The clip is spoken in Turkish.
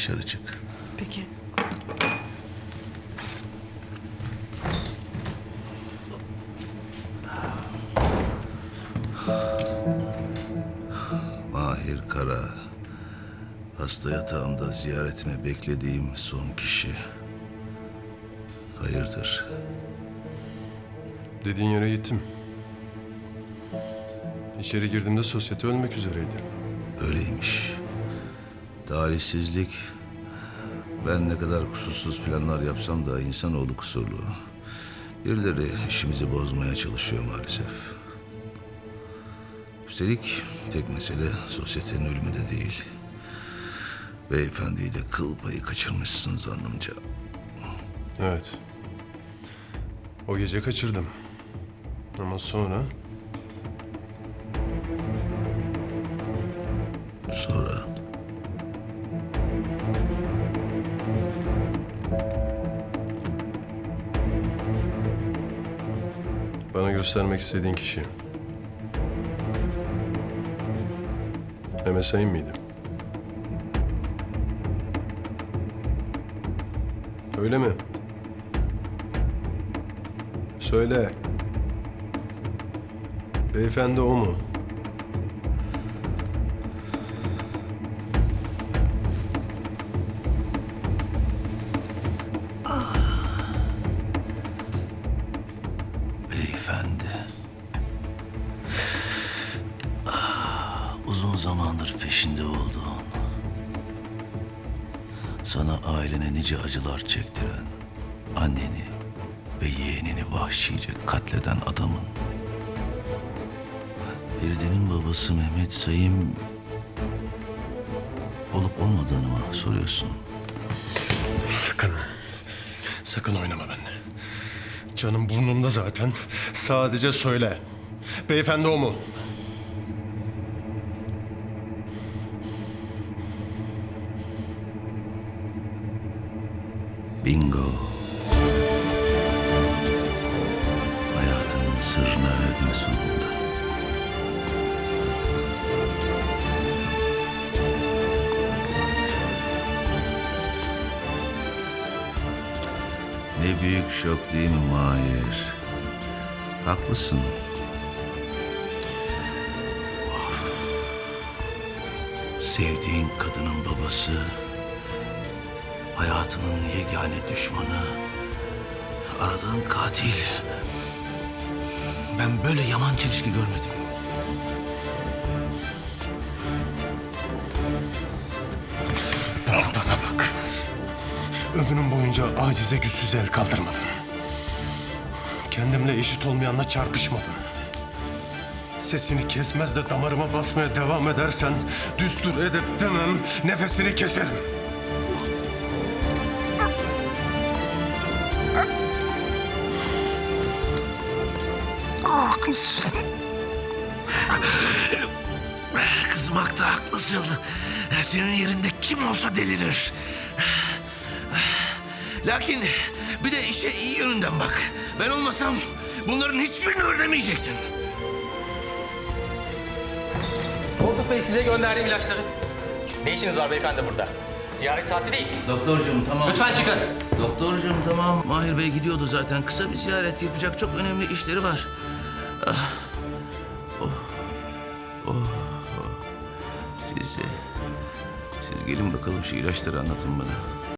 dışarı çık. Peki. Mahir Kara. Hasta yatağımda ziyaretime beklediğim son kişi. Hayırdır? Dediğin yere gittim. İçeri girdiğimde sosyete ölmek üzereydi. Öyleymiş. Talihsizlik. Ben ne kadar kusursuz planlar yapsam da insanoğlu kusurlu. Birileri işimizi bozmaya çalışıyor maalesef. Üstelik tek mesele sosyetenin ölümü de değil. Beyefendiyi de kıl payı kaçırmışsın zannımca. Evet. O gece kaçırdım. Ama sonra Sonra bana göstermek istediğin kişi. Mehmet Sayın mıydı? Öyle mi? Söyle. Beyefendi o mu? Beyefendi. Ah, uzun zamandır peşinde olduğun, sana ailene nice acılar çektiren, anneni ve yeğenini vahşice katleden adamın. Feride'nin babası Mehmet Sayım olup olmadığını mı soruyorsun? Sakın. Sakın oynama benimle. Canım burnumda zaten. Sadece söyle. Beyefendi o mu? Bingo. Hayatının sırrına erdin sonunda. Ne büyük şok değil mi Mahir? Haklısın. Sevdiğin kadının babası Hayatının yegane düşmanı. Aradığın katil. Ben böyle yaman çelişki görmedim. Ömrüm boyunca acize güçsüz el kaldırmadım. Kendimle eşit olmayanla çarpışmadım. Sesini kesmez de damarıma basmaya devam edersen düstur edep demem nefesini keserim. Haklısın. Kızmakta haklısın. Senin yerinde kim olsa delirir. Lakin bir de işe iyi yönünden bak. Ben olmasam bunların hiçbirini öğrenemeyecektin. Korkut Bey size gönderdiğim ilaçları. Ne işiniz var beyefendi burada? Ziyaret saati değil. Doktorcuğum tamam. Lütfen çıkın. Doktorcuğum tamam. Mahir Bey gidiyordu zaten. Kısa bir ziyaret yapacak çok önemli işleri var. Ah. Oh. Oh. oh. Siz, siz gelin bakalım şu ilaçları anlatın bana.